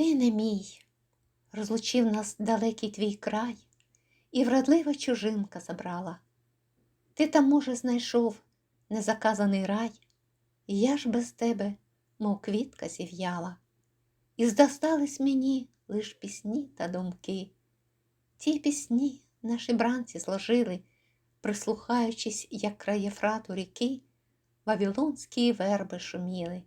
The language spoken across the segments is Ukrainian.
Ти не мій, розлучив нас далекий твій край, і вродлива чужинка забрала. Ти там, може, знайшов незаказаний рай, і я ж без тебе, мов квітка зів'яла, і здостались мені лиш пісні та думки. Ті пісні наші бранці зложили, прислухаючись, як край Єфрату ріки, вавилонські верби шуміли.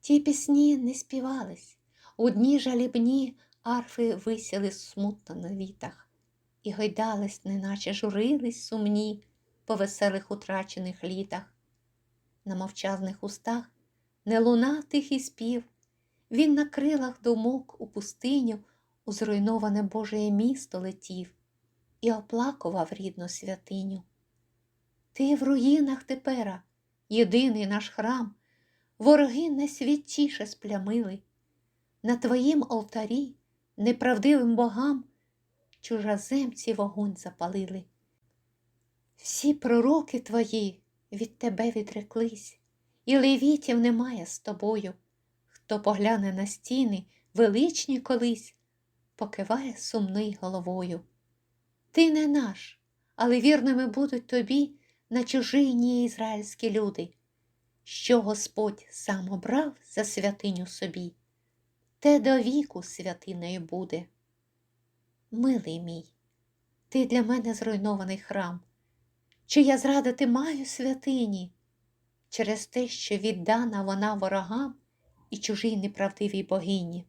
Ті пісні не співались, у дні жалібні арфи висіли смутно на вітах, і гойдались, неначе журились сумні по веселих утрачених літах. На мовчазних устах не луна тихий спів, він на крилах думок у пустиню у зруйноване Божеє місто летів і оплакував рідну святиню. Ти в руїнах тепера, єдиний наш храм, вороги найсвятіше сплямили, на твоїм алтарі, неправдивим богам, чужаземці вогонь запалили. Всі пророки твої від тебе відреклись, і левітів немає з тобою. Хто погляне на стіни, величні колись, покиває сумний головою. Ти не наш, але вірними будуть тобі на чужині ізраїльські люди, що Господь сам обрав за святиню собі, те до віку святиною буде. Милий мій, ти для мене зруйнований храм, чи я зрадити маю святині через те, що віддана вона ворогам і чужій неправдивій богині.